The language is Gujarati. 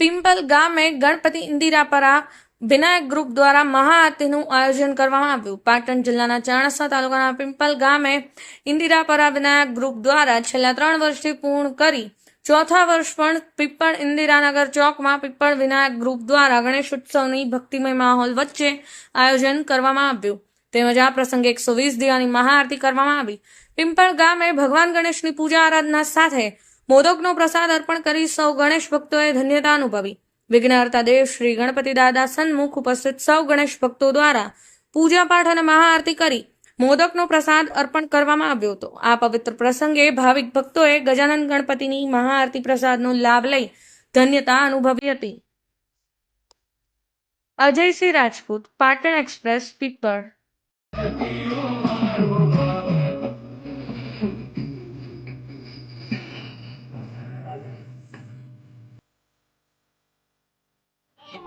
પિંપલ ગામે ગણપતિ ઇન્દિરાપરા વિનાયક ગ્રુપ દ્વારા મહાઆરતીનું આયોજન કરવામાં આવ્યું. પાટણ જિલ્લાના ચાણસા તાલુકાના પિંપલ ગામે ઇન્દિરાપરા વિનાયક ગ્રુપ દ્વારા છેલ્લા ત્રણ વર્ષથી પૂર્ણ કરી ચોથા વર્ષ પણ પીપળ ઇન્દિરાનગર ચોકમાં પીપળ વિનાયક ગ્રુપ દ્વારા ગણેશ ઉત્સવની ભક્તિમય માહોલ વચ્ચે આયોજન કરવામાં આવ્યું. તેમજ આ પ્રસંગે એકસો વીસ દીવાની મહાઆરતી કરવામાં આવી. પિંપળ ગામે ભગવાન ગણેશની પૂજા આરાધના સાથે મોદકનો પ્રસાદ અર્પણ કરી સૌ ગણેશ ભક્તોએ ધન્યતા અનુભવી. વિઘ્નહર્તા દેવ શ્રી ગણપતિ દાદા સન્મુખ ઉપસ્થિત સૌ ગણેશ ભક્તો દ્વારા પૂજા પાઠ અને મહાઆરતી કરી મોદકનો પ્રસાદ અર્પણ કરવામાં આવ્યો હતો. આ પવિત્ર પ્રસંગે ભાવિક ભક્તોએ ગજાનન ગણપતિની મહાઆરતી પ્રસાદનો લાભ લઈ ધન્યતા અનુભવી હતી. અજયસિંહ રાજપૂત, પાટણ એક્સપ્રેસ, પીપળ.